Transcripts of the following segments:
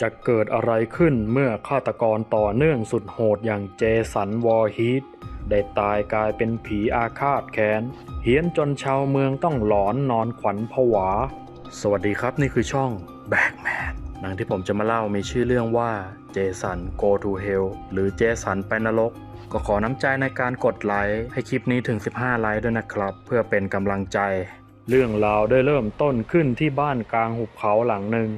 จะเกิดอะไรขึ้นเมื่อฆาตกรต่อเนื่องสุดโหดอย่างเจสันวอร์ฮีทได้ตายกลายเป็นผีอาฆาตแค้นเฮี้ยนจนชาวเมืองต้องหลอนนอนขวัญผวา สวัสดีครับนี่คือช่องแบกแมนหนังที่ผมจะมาเล่ามีชื่อเรื่องว่าเจสัน Go to Hell หรือเจสันไปนรกก็ขอน้ำใจในการกดไลค์ให้คลิปนี้ถึง 15 ไลค์ด้วยนะครับ เพื่อเป็นกำลังใจ เรื่องราวได้เริ่มต้นขึ้นที่บ้านกลางหุบเขาหลังหนึ่ง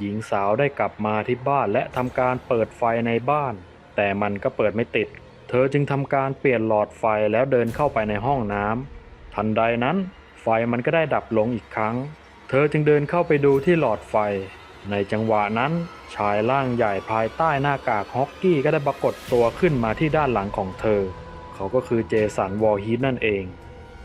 หญิงสาวได้กลับมาที่บ้านและทำการเปิดไฟในบ้าน แต่มันก็เปิดไม่ติด เธอจึงทำการเปลี่ยนหลอดไฟแล้วเดินเข้าไปในห้องน้ำทันใดนั้น ไฟมันก็ได้ดับลงอีกครั้ง เธอจึงเดินเข้าไปดูที่หลอดไฟ ในจังหวะนั้น ชายร่างใหญ่ภายใต้หน้ากากฮอกกี้ก็ได้ปรากฏตัวขึ้นมาที่ด้านหลังของเธอ เขาก็คือเจสันวอลฮีทนั่นเอง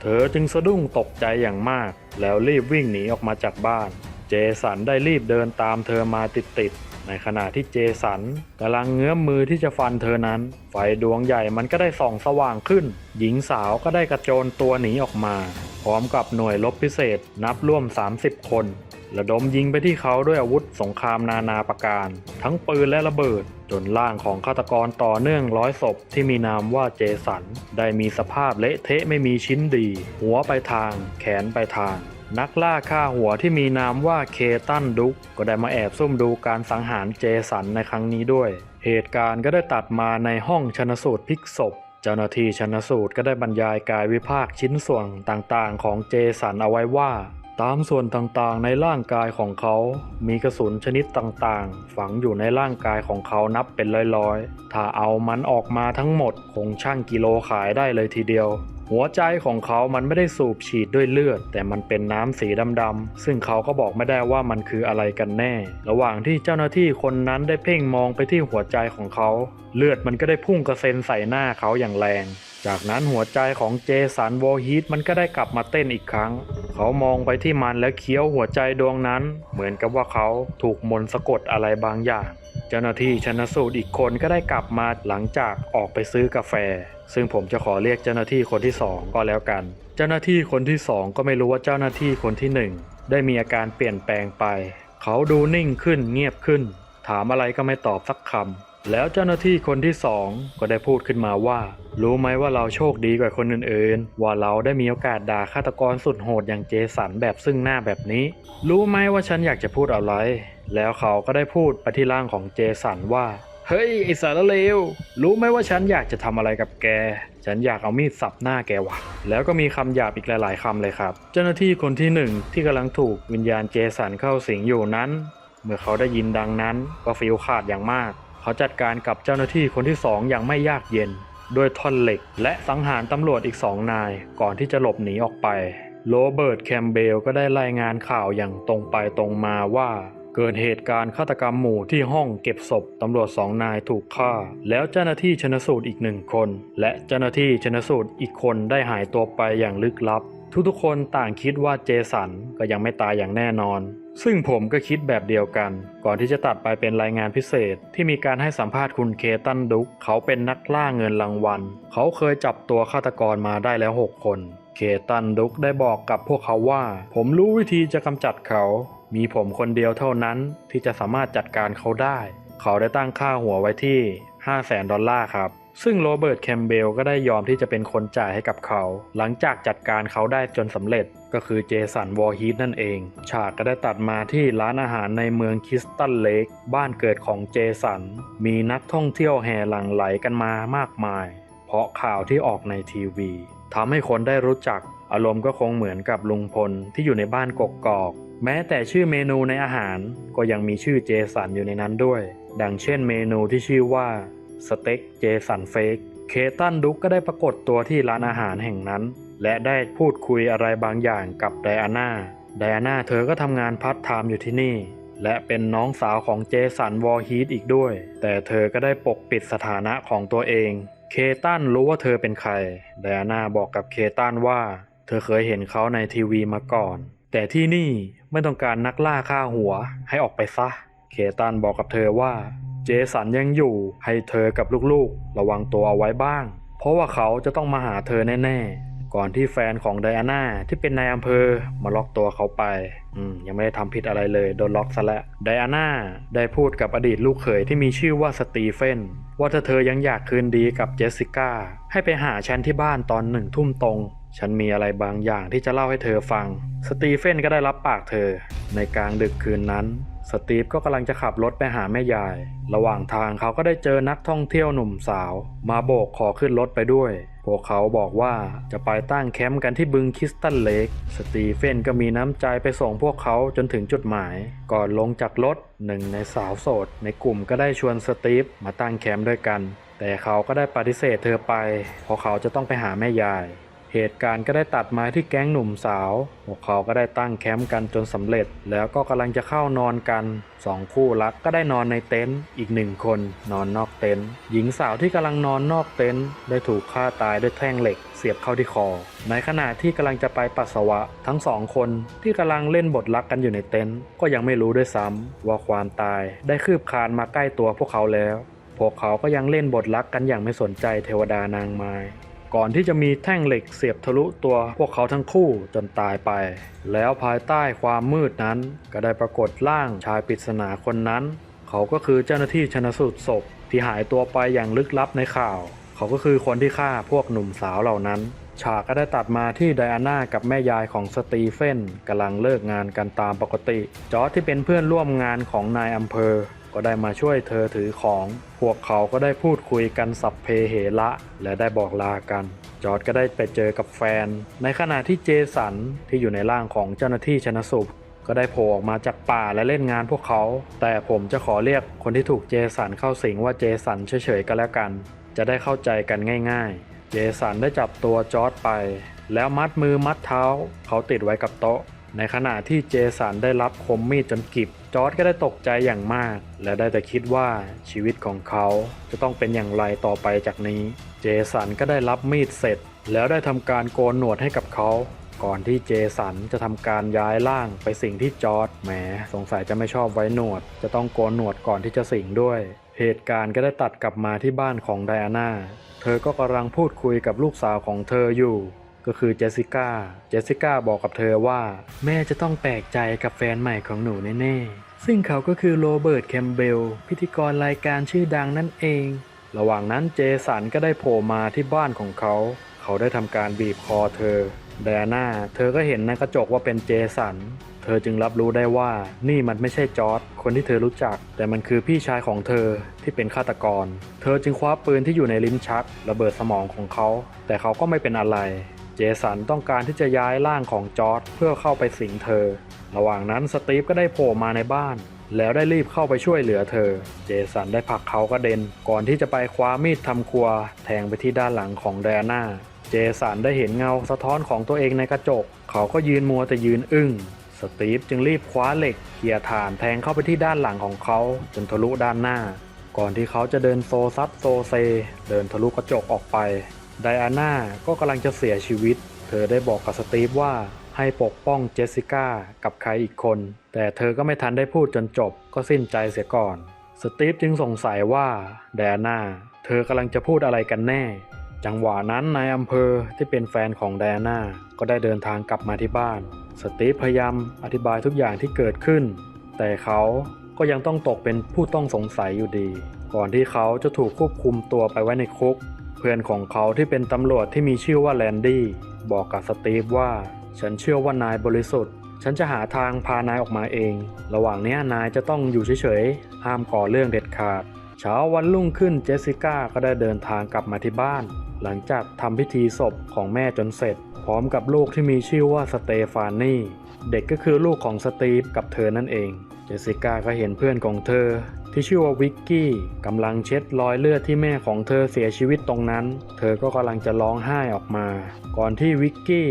เธอจึงสะดุ้งตกใจอย่างมาก แล้วรีบวิ่งหนีออกมาจากบ้าน จสันได้รีบเดินตามเธอมาติดๆ ในขณะที่เจสันกำลังเงื้อมมือที่จะฟันเธอนั้น ไฟดวงใหญ่มันก็ได้ส่องสว่างขึ้น หญิงสาวก็ได้กระโจนตัวหนีออกมา พร้อมกับหน่วยรบพิเศษนับร่วม 30 คนระดมยิงไปที่เขาด้วยอาวุธสงครามนานาประการ ทั้งปืนและระเบิด จนร่างของฆาตกรต่อเนื่องร้อยศพที่มีนามว่าเจสัน ได้มีสภาพเละเทะไม่มีชิ้นดี หัวไปทาง แขนไปทาง นักล่าฆ่าหัวที่มีนามว่าเคตันดุกก็ได้มาแอบซุ่มดูการสังหารเจสันในครั้งนี้ด้วย เหตุการณ์ก็ได้ตัดมาในห้องชนสูตรพลิกศพ เจ้าหน้าที่ชนสูตรก็ได้บรรยายกายวิภาคชิ้นส่วนต่างๆ ของเจสันเอาไว้ว่า ตามส่วนต่างๆ ในร่างกายของเขา มีกระสุนชนิดต่างๆ ฝังอยู่ในร่างกายของเขานับเป็นร้อยๆ ถ้าเอามันออกมาทั้งหมดคงช่างกิโลขายได้เลยทีเดียว หัวใจของเขามันไม่ได้สูบฉีดด้วยเลือด แต่มันเป็นน้ำสีดำๆ ซึ่งเขาก็บอกไม่ได้ว่ามันคืออะไรกันแน่ ระหว่างที่เจ้าหน้าที่คนนั้นได้เพ่งมองไปที่หัวใจของเขา เลือดมันก็ได้พุ่งกระเซ็นใส่หน้าเขาอย่างแรง จากนั้นหัวใจของเจสันวอลฮีทมันก็ได้กลับมาเต้นอีกครั้ง เขามองไปที่มันและเคี้ยวหัวใจดวงนั้น เหมือนกับว่าเขาถูกมนต์สะกดอะไรบางอย่าง จ้าหน้าที่ชนสูตรอีกคนก็ได้กลับมาหลังจากออกไปซื้อกาแฟ ซึ่งผมจะขอเรียกเจ้าหน้าที่คนที่สองก็แล้วกัน เจ้าหน้าที่คนที่สองก็ไม่รู้ว่าเจ้าหน้าที่คนที่หนึ่งได้มีอาการเปลี่ยนแปลงไป เขาดูนิ่งขึ้นเงียบขึ้น ถามอะไรก็ไม่ตอบสักคำแล้วเจ้าหน้าที่คนที่สองก็ได้พูดขึ้นมาว่า รู้ไหมว่าเราโชคดีกว่าคนอื่นๆ ว่าเราได้มีโอกาสด่าฆาตกรสุดโหดอย่างเจสันแบบซึ่งหน้าแบบนี้ รู้ไหมว่าฉันอยากจะพูดอะไร แล้วเขาก็ได้พูดไปที่ร่างของเจสันว่า เฮ้ย ไอสารเลว รู้ไหมว่าฉันอยากจะทำอะไรกับแก ฉันอยากเอามีดสับหน้าแกว่ะแล้วก็มีคำหยาบอีกหลาย ๆคำเลยครับ เจ้าหน้าที่คนที่หนึ่งที่กำลังถูกวิญญาณเจสันเข้าสิงอยู่นั้น เมื่อเขาได้ยินดังนั้นก็ฟิลขาดอย่างมาก เขาจัดการกับเจ้าหน้าที่คนที่สองอย่างไม่ยากเย็นด้วยท่อนเหล็ก และสังหารตำรวจอีกสองนาย ก่อนที่จะหลบหนีออกไป โรเบิร์ตแคมเบลก็ได้รายงานข่าวอย่างตรงไปตรงมาว่า เกิดเหตุการณ์ฆาตกรรมหมู่ที่ห้องเก็บศพตำรวจสองนายถูกฆ่า แล้วเจ้าหน้าที่ชนสูตรอีกหนึ่งคน และเจ้าหน้าที่ชนสูตรอีกคนได้หายตัวไปอย่างลึกลับ ทุกๆคนต่างคิดว่าเจสันก็ยังไม่ตายอย่างแน่นอน ซึ่งผมก็คิดแบบเดียวกัน ก่อนที่จะตัดไปเป็นรายงานพิเศษ ที่มีการให้สัมภาษณ์คุณเคตันดุกเขาเป็นนักล่าเงินรางวัล เขาเคยจับตัวฆาตกรมาได้แล้ว 6 คน เคตันดุกได้บอกกับพวกเขาว่า ผมรู้วิธีจะกำจัดเขา มีผมคนเดียวเท่านั้นที่จะสามารถจัดการเขาได้ เขาได้ตั้งค่าหัวไว้ที่ 5 0 0แสนดอลลาร์ครับ ซึ่งโรเบิร์ตแคมเบลก็ได้ยอมที่จะเป็นคนจ่ายให้กับเขา หลังจากจัดการเขาได้จนสำเร็จก็คือเจสันวอร์ฮีทนั่นเอง ฉากก็ได้ตัดมาที่ร้านอาหารในเมืองคิสตันเลกบ้านเกิดของเจสัน มีนักท่องเที่ยวแห่หลั่งไหลกันมามากมาย เพราะข่าวที่ออกในทีวีทำให้คนได้รู้จัก อารมณ์ก็คงเหมือนกับลุงพลที่อยู่ในบ้านกกอก แม้แต่ชื่อเมนูในอาหารก็ยังมีชื่อเจสันอยู่ในนั้นด้วย ดังเช่นเมนูที่ชื่อว่าสเต็กเจสันเฟกเคตันดุกก็ได้ปรากฏตัวที่ร้านอาหารแห่งนั้น และได้พูดคุยอะไรบางอย่างกับไดอาน่าไดอาน่าเธอก็ทำงานพาร์ทไทม์อยู่ที่นี่ และเป็นน้องสาวของเจสันวอร์ฮีทอีกด้วย แต่เธอก็ได้ปกปิดสถานะของตัวเอง เคตันรู้ว่าเธอเป็นใครไดอาน่าบอกกับเคตันว่า เธอเคยเห็นเขาในทีวีมาก่อน แต่ที่นี่ไม่ต้องการนักล่าฆ่าหัวให้ออกไปซะ เคตันบอกกับเธอว่า เจสันยังอยู่ให้เธอกับลูกๆ ระวังตัวเอาไว้บ้าง เพราะว่าเขาจะต้องมาหาเธอแน่ๆ ก่อนที่แฟนของไดอาน่าที่เป็นนายอำเภอมาล็อกตัวเขาไป อืมยังไม่ได้ทำผิดอะไรเลยโดนล็อกซะแล้วไดอาน่าได้พูดกับอดีตลูกเขยที่มีชื่อว่าสตีเฟนว่าถ้าเธอยังอยากคืนดีกับเจสสิก้าให้ไปหาฉันที่บ้านตอนหนึ่งทุ่มตรง ฉันมีอะไรบางอย่างที่จะเล่าให้เธอฟัง สตีเฟนก็ได้รับปากเธอ ในกลางดึกคืนนั้น สตีฟก็กำลังจะขับรถไปหาแม่ยาย ระหว่างทางเขาก็ได้เจอนักท่องเที่ยวหนุ่มสาว มาโบกขอขึ้นรถไปด้วย พวกเขาบอกว่าจะไปตั้งแคมป์กันที่บึงคิสตันเลก สตีเฟนก็มีน้ำใจไปส่งพวกเขาจนถึงจุดหมาย ก่อนลงจากรถหนึ่งในสาวโสด ในกลุ่มก็ได้ชวนสตีฟมาตั้งแคมป์ด้วยกัน แต่เขาก็ได้ปฏิเสธเธอไป เพราะเขาจะต้องไปหาแม่ยาย เหตุการณ์ก็ได้ตัดมาที่แก๊งหนุ่มสาวพวกเขาก็ได้ตั้งแคมป์กันจนสำเร็จ แล้วก็กำลังจะเข้านอนกันสองคู่รักก็ได้นอนในเต็นท์อีกหนึ่งคนนอนนอกเต็นท์หญิงสาวที่กำลังนอนนอกเต็นท์ได้ถูกฆ่าตายด้วยแท่งเหล็ก เสียบเข้าที่คอ ในขณะที่กำลังจะไปปัสสาวะ ทั้งสองคนที่กำลังเล่นบทรักกันอยู่ในเต็นท์ก็ยังไม่รู้ด้วยซ้ำว่าความตายได้คืบคลานมาใกล้ตัวพวกเขาแล้ว พวกเขาก็ยังเล่นบทรักกันอย่างไม่สนใจเทวดานางไม้ ก่อนที่จะมีแท่งเหล็กเสียบทะลุตัวพวกเขาทั้งคู่จนตายไป แล้วภายใต้ความมืดนั้นก็ได้ปรากฏร่างชายปริศนาคนนั้น เขาก็คือเจ้าหน้าที่ชนสูตรศพที่หายตัวไปอย่างลึกลับในข่าว เขาก็คือคนที่ฆ่าพวกหนุ่มสาวเหล่านั้น ฉากก็ได้ตัดมาที่ไดอาน่ากับแม่ยายของสตีเฟนกำลังเลิกงานกันตามปกติ จอร์ที่เป็นเพื่อนร่วมงานของนายอำเภอ ก็ได้มาช่วยเธอถือของ พวกเขาก็ได้พูดคุยกันสัพเพเหระและได้บอกลากัน จอร์ดก็ได้ไปเจอกับแฟน ในขณะที่เจสันที่อยู่ในร่างของเจ้าหน้าที่ชนสูตรก็ได้โผล่ออกมาจากป่าและเล่นงานพวกเขา แต่ผมจะขอเรียกคนที่ถูกเจสันเข้าสิงว่าเจสันเฉยๆกันแล้วกัน จะได้เข้าใจกันง่าย ๆ เจสันได้จับตัวจอร์ดไป แล้วมัดมือมัดเท้า เขาติดไว้กับโต๊ะ ในขณะที่เจสันได้รับคมมีดจนกิบจอร์ดก็ได้ตกใจอย่างมาก และได้แต่คิดว่าชีวิตของเขาจะต้องเป็นอย่างไรต่อไปจากนี้ เจสันก็ได้รับมีดเสร็จ แล้วได้ทำการโกนหนวดให้กับเขา ก่อนที่เจสันจะทำการย้ายร่างไปสิ่งที่จอร์ดแหมสงสัยจะไม่ชอบไว้หนวด จะต้องโกนหนวดก่อนที่จะสิงด้วย เหตุการณ์ก็ได้ตัดกลับมาที่บ้านของไดอาน่าเธอก็กำลังพูดคุยกับลูกสาวของเธออยู่ ก็คือเจสสิก้า เจสสิก้าบอกกับเธอว่า แม่จะต้องแปลกใจกับแฟนใหม่ของหนูแน่ๆ ซึ่งเขาก็คือโรเบิร์ตแคมเบล พิธีกรรายการชื่อดังนั่นเอง ระหว่างนั้นเจสันก็ได้โผล่มาที่บ้านของเขา เขาได้ทำการบีบคอเธอ แดน่า เธอก็เห็นในกระจกว่าเป็นเจสัน เธอจึงรับรู้ได้ว่านี่มันไม่ใช่จอร์ดคนที่เธอรู้จัก แต่มันคือพี่ชายของเธอที่เป็นฆาตกร เธอจึงคว้าปืนที่อยู่ในลิ้นชัก ระเบิดสมองของเขา แต่เขาก็ไม่เป็นอะไร เจสันต้องการที่จะย้ายร่างของจอร์ดเพื่อเข้าไปสิงเธอ ระหว่างนั้นสตีฟก็ได้โผล่มาในบ้าน แล้วได้รีบเข้าไปช่วยเหลือเธอ เจสันได้ผลักเขากระเด็น ก่อนที่จะไปคว้ามีดทำครัว แทงไปที่ด้านหลังของแดน่าเจสันได้เห็นเงาสะท้อนของตัวเองในกระจก เขาก็ยืนมัวแต่ยืนอึ้งสตีฟจึงรีบคว้าเหล็กเกี่ยถ่านแทงเข้าไปที่ด้านหลังของเขาจนทะลุด้านหน้า ก่อนที่เขาจะเดินโซซัดโซเซ เดินทะลุกระจกออกไป ไดอาน่าก็กำลังจะเสียชีวิต เธอได้บอกกับสตีฟว่าให้ปกป้องเจสสิก้ากับใครอีกคน แต่เธอก็ไม่ทันได้พูดจนจบก็สิ้นใจเสียก่อน สตีฟจึงสงสัยว่าไดอาน่าเธอกำลังจะพูดอะไรกันแน่ จังหวะนั้นนายอำเภอที่เป็นแฟนของไดอาน่าก็ได้เดินทางกลับมาที่บ้าน สตีฟพยายามอธิบายทุกอย่างที่เกิดขึ้น แต่เขาก็ยังต้องตกเป็นผู้ต้องสงสัยอยู่ดี ก่อนที่เขาจะถูกควบคุมตัวไปไว้ในคุก พื่อนของเขาที่เป็นตำรวจที่มีชื่อว่าแลนดี้บอกกับสตีฟว่า ฉันเชื่อว่านายบริสุทธิ์ ฉันจะหาทางพานายออกมาเอง ระหว่างนี้นายจะต้องอยู่เฉยๆ ห้ามก่อเรื่องเด็ดขาด เช้าวันรุ่งขึ้นเจสสิก้าก็ได้เดินทางกลับมาที่บ้าน หลังจากทำพิธีศพของแม่จนเสร็จ พร้อมกับลูกที่มีชื่อว่าสเตฟานี่ เด็กก็คือลูกของสตีฟกับเธอนั่นเอง เจสสิก้าก็เห็นเพื่อนของเธอ ที่ชื่อว่าวิกกี้กำลังเช็ดรอยเลือดที่แม่ของเธอเสียชีวิตตรงนั้น เธอก็กำลังจะร้องไห้ออกมา ก่อนที่วิกกี้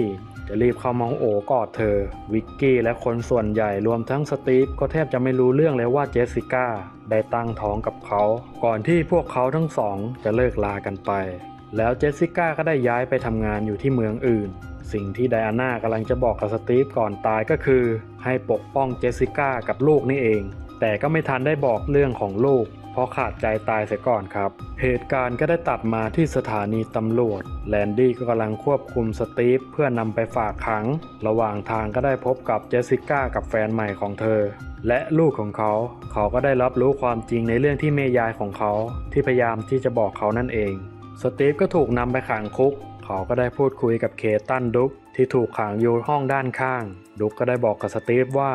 จะรีบเข้ามาโอบกอดเธอ วิกกี้และคนส่วนใหญ่รวมทั้งสตีฟก็แทบจะไม่รู้เรื่องเลยว่าเจสสิก้าได้ตั้งท้องกับเขา ก่อนที่พวกเขาทั้งสองจะเลิกลากันไป แล้วเจสสิก้าก็ได้ย้ายไปทำงานอยู่ที่เมืองอื่น สิ่งที่ไดอาน่ากำลังจะบอกกับสตีฟก่อนตายก็คือ ให้ปกป้องเจสสิก้ากับลูกนี่เอง แต่ก็ไม่ทันได้บอกเรื่องของลูก เพราะขาดใจตายเสียก่อนครับ เหตุการณ์ก็ได้ตัดมาที่สถานีตำรวจ แลนดี้ก็กำลังควบคุมสตีฟเพื่อนำไปฝากขัง ระหว่างทางก็ได้พบกับเจสสิก้ากับแฟนใหม่ของเธอ และลูกของเขา เขาก็ได้รับรู้ความจริงในเรื่องที่เมยายของเขา ที่พยายามที่จะบอกเขานั่นเอง สตีฟก็ถูกนำไปขังคุก เขาก็ได้พูดคุยกับเคตันดุกที่ถูกขังอยู่ห้องด้านข้าง ดุกก็ได้บอกกับสตีฟว่า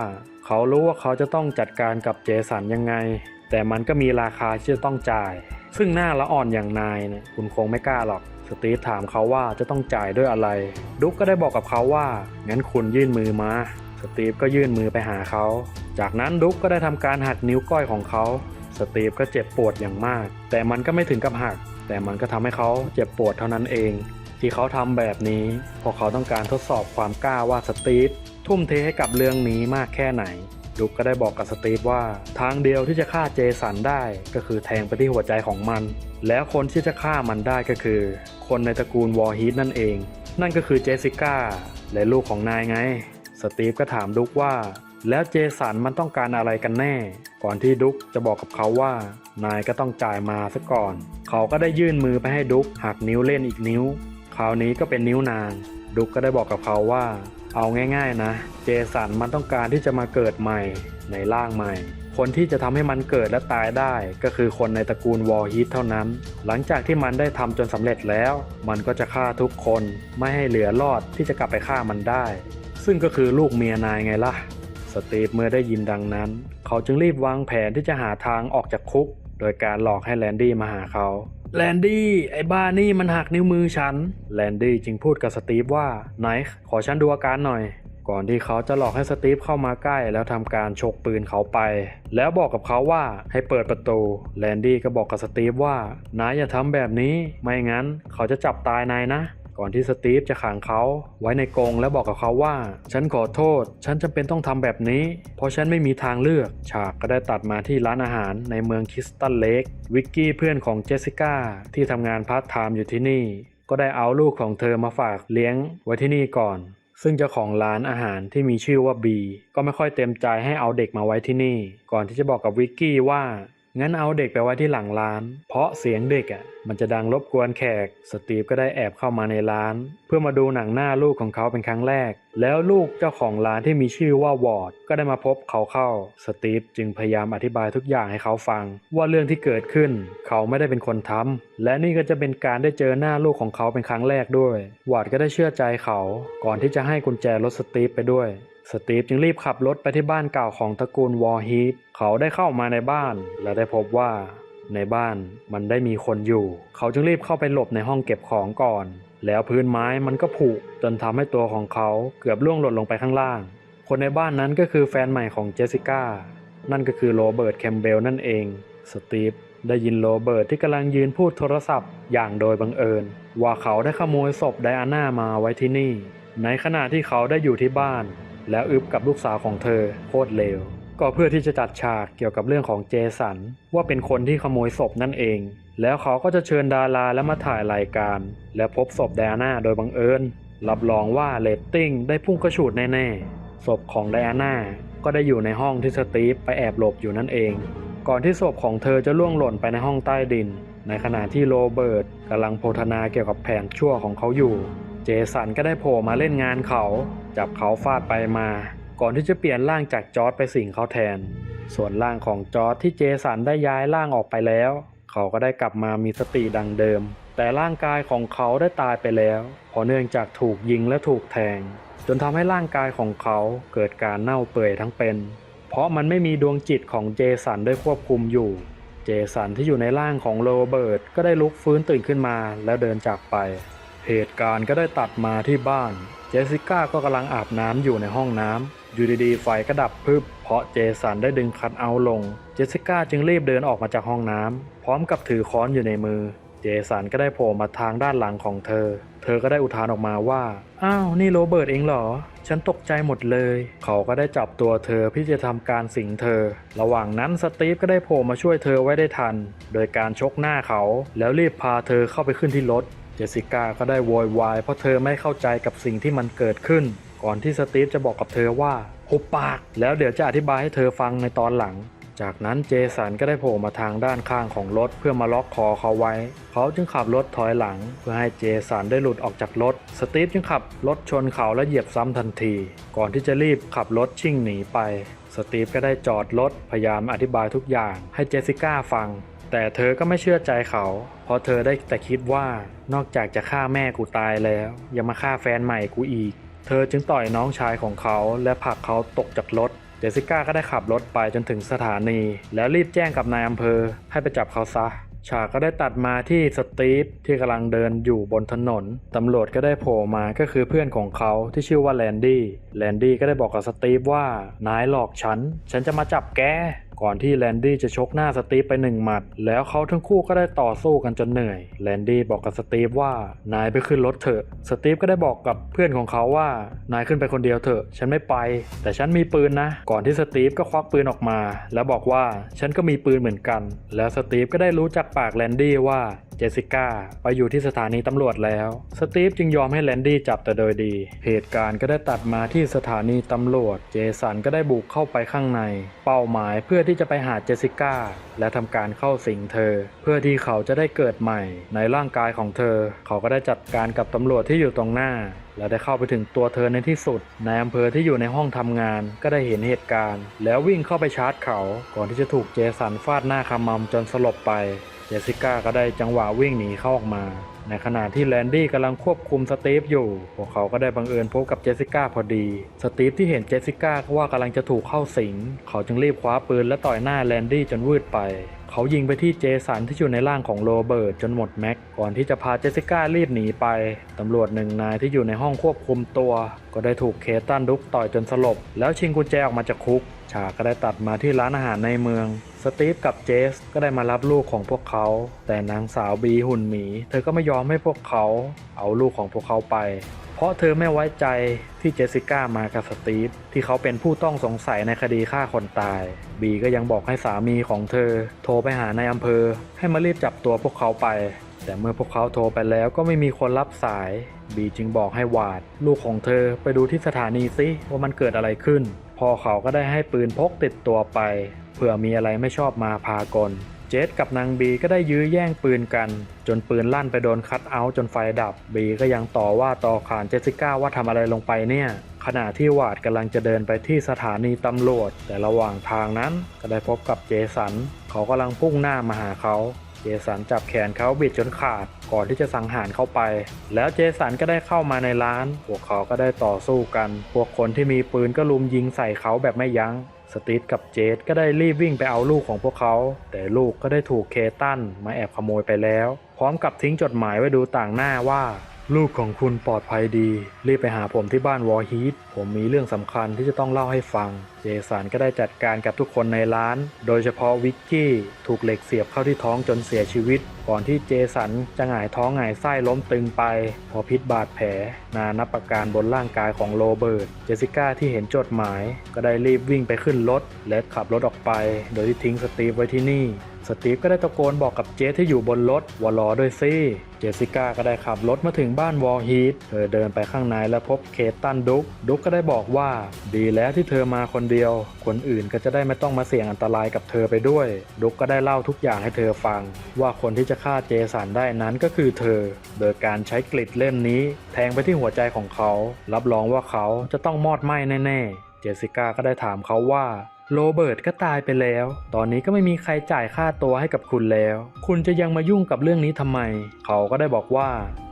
เขารู้ว่าเขาจะต้องจัดการกับเจสันยังไง แต่มันก็มีราคาที่จะต้องจ่าย ซึ่งหน้าละอ่อนอย่างนายเนี่ยคุณคงไม่กล้าหรอกสตีฟถามเขาว่าจะต้องจ่ายด้วยอะไร ดุกก็ได้บอกกับเขาว่า งั้นคุณยื่นมือมา สตีฟก็ยื่นมือไปหาเขา จากนั้นดุกก็ได้ทำการหักนิ้วก้อยของเขา สตีฟก็เจ็บปวดอย่างมาก แต่มันก็ไม่ถึงกับหัก แต่มันก็ทำให้เขาเจ็บปวดเท่านั้นเอง ที่เขาทำแบบนี้เพราะเขาต้องการทดสอบความกล้าว่าสตีฟ ทุ่มเทให้กับเรื่องนี้มากแค่ไหนดุกก็ได้บอกกับสตีฟว่า ทางเดียวที่จะฆ่าเจสันได้ก็คือแทงไปที่หัวใจของมัน แล้วคนที่จะฆ่ามันได้ก็คือ คนในตระกูลวอร์ฮีทนั่นเอง นั่นก็คือเจสสิก้าและลูกของนายไง สตีฟก็ถามดุกว่า แล้วเจสันมันต้องการอะไรกันแน่ ก่อนที่ดุกจะบอกกับเขาว่า นายก็ต้องจ่ายมาซะก่อน เขาก็ได้ยื่นมือไปให้ดุกหักนิ้วเล่นอีกนิ้ว คราวนี้ก็เป็นนิ้วนาง ดุกก็ได้บอกกับเขาว่า เอาง่ายๆนะ เจสันมันต้องการที่จะมาเกิดใหม่ในร่างใหม่ คนที่จะทำให้มันเกิดและตายได้ ก็คือคนในตระกูลวอร์ฮีทเท่านั้น หลังจากที่มันได้ทำจนสำเร็จแล้ว มันก็จะฆ่าทุกคนไม่ให้เหลือรอดที่จะกลับไปฆ่ามันได้ ซึ่งก็คือลูกเมียนายไงล่ะ สตีฟเมื่อได้ยินดังนั้น เขาจึงรีบวางแผนที่จะหาทางออกจากคุก โดยการหลอกให้แลนดี้มาหาเขา แลนดี้ไอ้บ้านี่มันหักนิ้วมือฉัน แลนดี้จึงพูดกับสตีฟว่าไนท์ขอฉันดูอาการหน่อย ก่อนที่เขาจะหลอกให้สตีฟเข้ามาใกล้แล้วทำการฉกปืนเขาไป แล้วบอกกับเขาว่าให้เปิดประตู แลนดี้ก็บอกกับสตีฟว่านายอย่าทำแบบนี้ ไม่งั้นเขาจะจับตายนายนะ ก่อนที่สตีฟจะขังเขาไว้ในกรงและบอกกับเขาว่า ฉันขอโทษ ฉันจำเป็นต้องทำแบบนี้ เพราะฉันไม่มีทางเลือก ฉากก็ได้ตัดมาที่ร้านอาหารในเมืองคิสตันเลกวิกกี้เพื่อนของเจสสิก้าที่ทำงานพาร์ทไทม์อยู่ที่นี่ ก็ได้เอาลูกของเธอมาฝากเลี้ยงไว้ที่นี่ก่อนซึ่งเจ้าของร้านอาหารที่มีชื่อว่าบีก็ไม่ค่อยเต็มใจให้เอาเด็กมาไว้ที่นี่ ก่อนที่จะบอกกับวิกกี้ว่า งั้นเอาเด็กไปไว้ที่หลังร้าน เพราะเสียงเด็กอะมันจะดังรบกวนแขก สตีฟก็ได้แอบเข้ามาในร้าน เพื่อมาดูหนังหน้าลูกของเขาเป็นครั้งแรก แล้วลูกเจ้าของร้านที่มีชื่อว่าวอร์ดก็ได้มาพบเขาเข้า สตีฟจึงพยายามอธิบายทุกอย่างให้เขาฟัง ว่าเรื่องที่เกิดขึ้น เขาไม่ได้เป็นคนทำและนี่ก็จะเป็นการได้เจอหน้าลูกของเขาเป็นครั้งแรกด้วย วอร์ดก็ได้เชื่อใจเขา ก่อนที่จะให้กุญแจรถสตีฟไปด้วย สตีฟจึงรีบขับรถไปที่บ้านเก่าของตระกูลวอร์ฮีทเขาได้เข้ามาในบ้าน และได้พบว่า ในบ้านมันได้มีคนอยู่ เขาจึงรีบเข้าไปหลบในห้องเก็บของก่อน แล้วพื้นไม้มันก็ผุจนทำให้ตัวของเขาเกือบล่วงหล่นลงไปข้างล่าง คนในบ้านนั้นก็คือแฟนใหม่ของเจสสิก้า นั่นก็คือโรเบิร์ตแคมเบลนั่นเอง สตีฟได้ยินโรเบิร์ตที่กำลังยืนพูดโทรศัพท์อย่างโดยบังเอิญ ว่าเขาได้ขโมยศพไดอาน่ามาไว้ที่นี่ ในขณะที่เขาได้อยู่ที่บ้าน แล้วอึบกับลูกสาวของเธอโคตรเลวก็เพื่อที่จะจัดฉากเกี่ยวกับเรื่องของเจสัน ว่าเป็นคนที่ขโมยศพนั่นเอง แล้วเขาก็จะเชิญดาราแล้วมาถ่ายรายการ และพบศพไดอาน่าโดยบังเอิญ รับรองว่าเรตติ้งได้พุ่งกระฉูดแน่ๆ ศพของไดอาน่าก็ได้อยู่ในห้องที่สตีฟไปแอบหลบอยู่นั่นเอง ก่อนที่ศพของเธอจะล่วงหล่นไปในห้องใต้ดิน ในขณะที่โรเบิร์ตกำลังโพธนาเกี่ยวกับแผนชั่วของเขาอยู่ เจสันก็ได้โผล่มาเล่นงานเขา จับเขาฟาดไปมา ก่อนที่จะเปลี่ยนร่างจากจอร์ดไปสิงเขาแทน ส่วนร่างของจอร์ดที่เจสันได้ย้ายร่างออกไปแล้ว เขาก็ได้กลับมามีสติดังเดิม แต่ร่างกายของเขาได้ตายไปแล้วเพราะเนื่องจากถูกยิงและถูกแทง จนทำให้ร่างกายของเขาเกิดการเน่าเปื่อยทั้งเป็น เพราะมันไม่มีดวงจิตของเจสันได้ควบคุมอยู่เจสันที่อยู่ในร่างของโรเบิร์ตก็ได้ลุกฟื้นตื่นขึ้นมาแล้วเดินจากไป เหตุการณ์ก็ได้ตัดมาที่บ้าน เจสสิก้าก็กำลังอาบน้ำอยู่ในห้องน้ำอยู่ดีๆไฟก็ดับพึบ เพราะเจสันได้ดึงคัทเอาลง เจสสิก้าจึงรีบเดินออกมาจากห้องน้ำพร้อมกับถือค้อนอยู่ในมือ เจสันก็ได้โผล่มาทางด้านหลังของเธอ เธอก็ได้อุทานออกมาว่า อ้าว นี่โรเบิร์ตเองเหรอ ฉันตกใจหมดเลย เขาก็ได้จับตัวเธอเพื่อจะทำการสิงเธอ ระหว่างนั้นสตีฟก็ได้โผล่มาช่วยเธอไว้ได้ทัน โดยการชกหน้าเขา แล้วรีบพาเธอเข้าไปขึ้นที่รถ เจสิก้าก็ได้โวยวายเพราะเธอไม่เข้าใจกับสิ่งที่มันเกิดขึ้น ก่อนที่สตีฟจะบอกกับเธอว่าหุบปาก แล้วเดี๋ยวจะอธิบายให้เธอฟังในตอนหลัง จากนั้นเจสันก็ได้โผล่มาทางด้านข้างของรถเพื่อมาล็อกคอเขาไว้ เขาจึงขับรถถอยหลัง เพื่อให้เจสันได้หลุดออกจากรถ สตีฟจึงขับรถชนเขาและเหยียบซ้ำทันที ก่อนที่จะรีบขับรถชิ่งหนีไป สตีฟก็ได้จอดรถพยายามอธิบายทุกอย่างให้เจสิก้าฟัง แต่เธอก็ไม่เชื่อใจเขา เพราะเธอได้แต่คิดว่านอกจากจะฆ่าแม่กูตายแล้ว ยังมาฆ่าแฟนใหม่กูอีก เธอจึงต่อยน้องชายของเขาและผลักเขาตกจากรถ เจสิก้าก็ได้ขับรถไปจนถึงสถานี แล้วรีบแจ้งกับนายอำเภอให้ไปจับเขาซะฉากก็ได้ตัดมาที่สตีฟที่กำลังเดินอยู่บนถนน ตำรวจก็ได้โผล่มาก็คือเพื่อนของเขาที่ชื่อว่าแลนดี้ แลนดี้ก็ได้บอกกับสตีฟว่า นายหลอกฉัน ฉันจะมาจับแก ก่อนที่แลนดี้จะชกหน้าสตีฟไปหนึ่งหมัด แล้วเขาทั้งคู่ก็ได้ต่อสู้กันจนเหนื่อย แลนดี้บอกกับสตีฟว่านายไปขึ้นรถเถอะ สตีฟก็ได้บอกกับเพื่อนของเขาว่านายขึ้นไปคนเดียวเถอะ ฉันไม่ไป แต่ฉันมีปืนนะ ก่อนที่สตีฟก็ควักปืนออกมา แล้วบอกว่าฉันก็มีปืนเหมือนกัน แล้วสตีฟก็ได้รู้จากปากแลนดี้ว่า เจสิก้าไปอยู่ที่สถานีตำรวจแล้ว สตีฟจึงยอมให้แลนดี้จับแต่โดยดี เหตุการณ์ก็ได้ตัดมาที่สถานีตำรวจ เจสันก็ได้บุกเข้าไปข้างใน เป้าหมายเพื่อที่จะไปหาเจสิก้า และทำการเข้าสิงเธอ เพื่อที่เขาจะได้เกิดใหม่ ในร่างกายของเธอ เขาก็ได้จัดการกับตำรวจที่อยู่ตรงหน้าและได้เข้าไปถึงตัวเธอในที่สุดนายอำเภอที่อยู่ในห้องทำงาน ก็ได้เห็นเหตุการณ์ แล้ววิ่งเข้าไปชาร์จเขา ก่อนที่จะถูกเจสันฟาดหน้าขมำจนสลบไป เจสสิก้าก็ได้จังหวะวิ่งหนีเข้าออกมา ในขณะที่แลนดี้กำลังควบคุมสตีฟอยู่ พวกเขาก็ได้บังเอิญพบกับเจสสิก้าพอดี สตีฟที่เห็นเจสสิก้าว่ากำลังจะถูกเข้าสิง เขาจึงรีบคว้าปืนและต่อยหน้าแลนดี้จนวืดไป เขายิงไปที่เจสันที่อยู่ในร่างของโรเบิร์ตจนหมดแม็ก ก่อนที่จะพาเจสสิก้ารีบหนีไป ตำรวจหนึ่งนายที่อยู่ในห้องควบคุมตัว ก็ได้ถูกเคตันดุกต่อยจนสลบ แล้วชิงกุญแจออกมาจากคุก ฉากก็ได้ตัดมาที่ร้านอาหารในเมือง สตีฟกับเจสก็ได้มารับลูกของพวกเขา แต่นางสาวบีหุ่นหมี เธอก็ไม่ยอมให้พวกเขาเอาลูกของพวกเขาไป เพราะเธอไม่ไว้ใจที่เจสสิก้ามากับสตีฟที่เขาเป็นผู้ต้องสงสัยในคดีฆ่าคนตาย บีก็ยังบอกให้สามีของเธอ โทรไปหาในอำเภอ ให้มารีบจับตัวพวกเขาไป แต่เมื่อพวกเขาโทรไปแล้วก็ไม่มีคนรับสาย บีจึงบอกให้วาด ลูกของเธอไปดูที่สถานีซิว่ามันเกิดอะไรขึ้น พอเขาก็ได้ให้ปืนพกติดตัวไปเผื่อมีอะไรไม่ชอบมาพากล เจสกับนางบีก็ได้ยื้อแย่งปืนกัน จนปืนลั่นไปโดนคัดเอาท์จนไฟดับ บีก็ยังต่อว่าต่อขานเจสสิก้าว่าทำอะไรลงไปเนี่ยขณะที่วาดกำลังจะเดินไปที่สถานีตำรวจ แต่ระหว่างทางนั้นก็ได้พบกับเจสัน เขากำลังพุ่งหน้ามาหาเขา จสันจับแขนเขาบิดจนขาดก่อนที่จะสังหารเข้าไป แล้วเจสันก็ได้เข้ามาในร้าน พวกเขาก็ได้ต่อสู้กัน พวกคนที่มีปืนก็ลุมยิงใส่เขาแบบไม่ยัง้งสตีฟกับเจสก็ได้รีบวิ่งไปเอาลูกของพวกเขา แต่ลูกก็ได้ถูกเคตันมาแอบขโมยไปแล้ว พร้อมกับทิ้งจดหมายไว้ดูต่างหน้าว่า ลูกของคุณปลอดภัยดี รีบไปหาผมที่บ้านวอร์ฮีทผมมีเรื่องสำคัญที่จะต้องเล่าให้ฟัง เจสันก็ได้จัดการกับทุกคนในร้าน โดยเฉพาะวิกกี้ถูกเหล็กเสียบเข้าที่ท้องจนเสียชีวิต ก่อนที่เจสันจะหงายท้องหงายไส้ล้มตึงไป พอพิษบาดแผล นานับประการบนร่างกายของโรเบิร์ต เจสสิก้าที่เห็นจดหมาย ก็ได้รีบวิ่งไปขึ้นรถและขับรถออกไป โดยที่ทิ้งสตีฟไว้ที่นี่ สตีฟก็ได้ตะโกนบอกกับเจสที่อยู่บนรถว่ารอด้วยซิเจสสิก้าก็ได้ขับรถมาถึงบ้านวอลฮีทเธอเดินไปข้างในและพบเคตันดุกดุกก็ได้บอกว่า ดีแล้วที่เธอมาคนเดียว คนอื่นก็จะได้ไม่ต้องมาเสี่ยงอันตรายกับเธอไปด้วย ดุกก็ได้เล่าทุกอย่างให้เธอฟัง ว่าคนที่จะฆ่าเจสันได้นั้นก็คือเธอ โดยการใช้กริดเล่มนี้ แทงไปที่หัวใจของเขา รับรองว่าเขาจะต้องมอดไหม้แน่ๆ เจสิก้าก็ได้ถามเขาว่า โรเบิร์ตก็ตายไปแล้ว ตอนนี้ก็ไม่มีใครจ่ายค่าตัวให้กับคุณแล้ว คุณจะยังมายุ่งกับเรื่องนี้ทำไม เขาก็ได้บอกว่า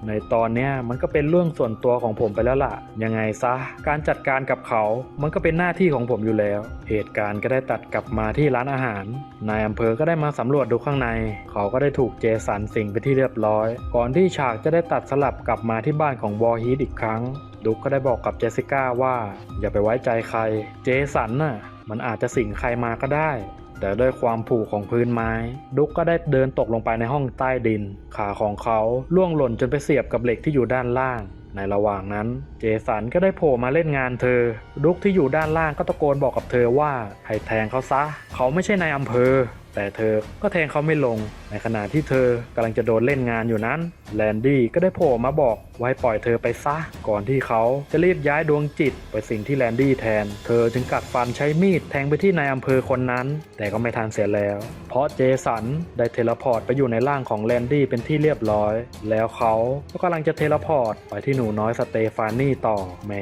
ในตอนเนี้ยมันก็เป็นเรื่องส่วนตัวของผมไปแล้วล่ะ ยังไงซะ การจัดการกับเขา มันก็เป็นหน้าที่ของผมอยู่แล้ว เหตุการณ์ก็ได้ตัดกลับมาที่ร้านอาหาร นายอำเภอก็ได้มาสำรวจดูข้างใน เขาก็ได้ถูกเจสันสิงไปที่เรียบร้อย ก่อนที่ฉากจะได้ตัดสลับกลับมาที่บ้านของวอร์ฮีทอีกครั้ง ดุกก็ได้บอกกับเจสสิก้าว่า อย่าไปไว้ใจใคร เจสันน่ะ มันอาจจะสิงใครมาก็ได้ แต่ด้วยความผูกของพื้นไม้ ดุกก็ได้เดินตกลงไปในห้องใต้ดิน ขาของเขาล่วงหล่นจนไปเสียบกับเหล็กที่อยู่ด้านล่าง ในระหว่างนั้น เจสันก็ได้โผล่มาเล่นงานเธอ ดุกที่อยู่ด้านล่างก็ตะโกนบอกกับเธอว่าให้แทงเขาซะ เขาไม่ใช่นายอำเภอ แต่เธอก็แทงเขาไม่ลง ในขณะที่เธอกำลังจะโดนเล่นงานอยู่นั้น แลนดี้ก็ได้โผล่มาบอกไว้ปล่อยเธอไปซะ ก่อนที่เขาจะรีบย้ายดวงจิตไปสิ่งที่แลนดี้แทน เธอจึงกัดฟันใช้มีดแทงไปที่นายอำเภอคนนั้น แต่ก็ไม่ทันเสียแล้ว เพราะเจสันได้เทเลพอร์ตไปอยู่ในร่างของแลนดี้เป็นที่เรียบร้อย แล้วเขาก็กำลังจะเทเลพอร์ตไปที่หนูน้อยสเตฟานี่ต่อ แหม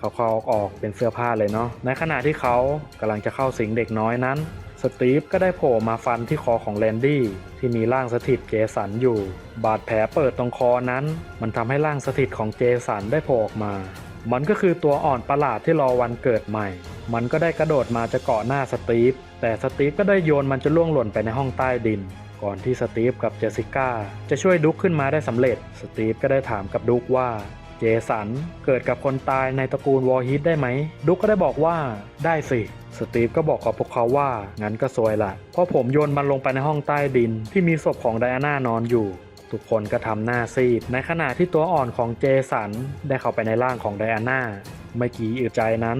เขาเข้าออกเป็นเสื้อผ้าเลยเนาะ ในขณะที่เขากำลังจะเข้าสิงเด็กน้อยนั้น สตีฟก็ได้โผล่มาฟันที่คอของแลนดี้ที่มีร่างสถิตเจสันอยู่ บาดแผลเปิดตรงคอนั้น มันทำให้ร่างสถิตของเจสันได้โผล่ออกมา มันก็คือตัวอ่อนประหลาดที่รอวันเกิดใหม่ มันก็ได้กระโดดมาจะเกาะหน้าสตีฟแต่สตีฟก็ได้โยนมันจะล่วงหล่นไปในห้องใต้ดิน ก่อนที่สตีฟกับเจสสิก้าจะช่วยดุ๊กขึ้นมาได้สำเร็จ สตีฟก็ได้ถามกับดุ๊กว่า เจสันเกิดกับคนตายในตระกูลวอร์ฮิตได้ไหม ดุกก็ได้บอกว่าได้สิ สตีฟก็บอกกับพวกเขาว่า งั้นก็ซวยละเพราะผมโยนมันลงไปในห้องใต้ดิน ที่มีศพของไดอาน่านอนอยู่ทุกคนก็ทำหน้าซีด ในขณะที่ตัวอ่อนของเจสันได้เข้าไปในร่างของไดอาน่าไม่กี่อึดใจนั้น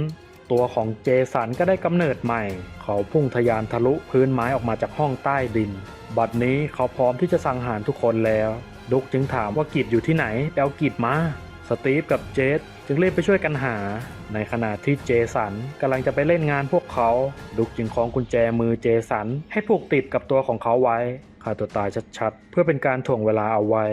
ตัวของเจสันก็ได้กำเนิดใหม่ เขาพุ่งทะยานทะลุพื้นไม้ออกมาจากห้องใต้ดิน บัดนี้เขาพร้อมที่จะสังหารทุกคนแล้ว ดุกจึงถามว่ากิจอยู่ที่ไหนแปลกิจมา สตีฟกับเจสจึงรีบไปช่วยกันหา ในขณะที่เจสันกำลังจะไปเล่นงานพวกเขา ดุกจึงคล้องกุญแจมือเจสันให้ผูกติดกับตัวของเขาไว้ฆ่าตัวตายชัดๆ เพื่อเป็นการถ่วงเวลาเอาไว้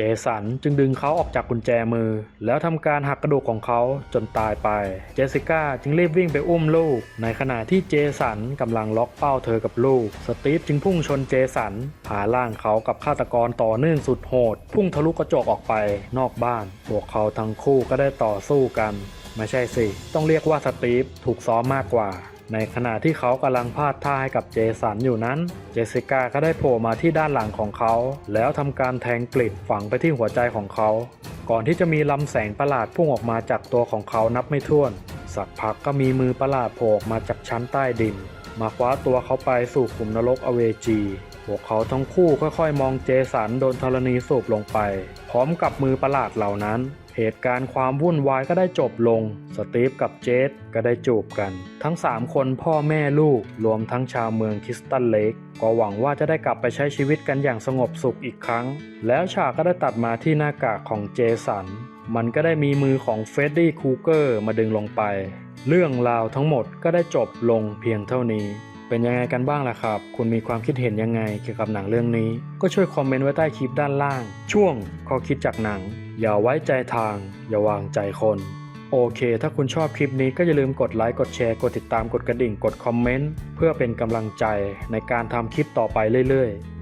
จสันจึงดึงเขาออกจากกุญแจมือ แล้วทำการหักกระดูกของเขาจนตายไป เจสิก้าจึงรีบวิ่งไปอุ้มลูก ในขณะที่เจสันกำลังล็อกเป้าเธอกับลูก สตีฟจึงพุ่งชนเจสันพาร่างเขากับฆาตกรต่อเนื่องสุดโหด พุ่งทะลุกระจกออกไปนอกบ้าน พวกเขาทั้งคู่ก็ได้ต่อสู้กัน ไม่ใช่สิ ต้องเรียกว่าสตีฟถูกซ้อมมากกว่า ในขณะที่เขากำลังพาดท่าให้กับเจสันอยู่นั้น เจสิก้าก็ได้โผล่มาที่ด้านหลังของเขา แล้วทำการแทงกลิดฝังไปที่หัวใจของเขา ก่อนที่จะมีลำแสงประหลาดพุ่งออกมาจากตัวของเขานับไม่ถ้วน สักพักก็มีมือประหลาดโผล่ออกมาจากชั้นใต้ดิน มาคว้าตัวเขาไปสู่ขุมนรกอเวจีพวกเขาทั้งคู่ค่อยๆ มองเจสันโดนธรณีสูบลงไป พร้อมกับมือประหลาดเหล่านั้น เหตุการณ์ความวุ่นวายก็ได้จบลง สตีฟกับเจสก็ได้จูบกัน ทั้ง 3 คนพ่อแม่ลูกรวมทั้งชาวเมืองคริสตันเลกก็หวังว่าจะได้กลับไปใช้ชีวิตกันอย่างสงบสุขอีกครั้ง แล้วฉากก็ได้ตัดมาที่หน้ากากของเจสัน มันก็ได้มีมือของเฟดดี้คูเกอร์มาดึงลงไป เรื่องราวทั้งหมดก็ได้จบลงเพียงเท่านี้ เป็นยังไงกันบ้างล่ะครับ คุณมีความคิดเห็นยังไงเกี่ยวกับหนังเรื่องนี้ ก็ช่วยคอมเมนต์ไว้ใต้คลิปด้านล่าง ช่วงข้อคิดจากหนัง อย่าไว้ใจทาง อย่าวางใจคน โอเค ถ้าคุณชอบคลิปนี้ก็อย่าลืมกดไลค์ กดแชร์ กดติดตาม กดกระดิ่ง กดคอมเมนต์ เพื่อเป็นกำลังใจในการทำคลิปต่อไปเรื่อยๆ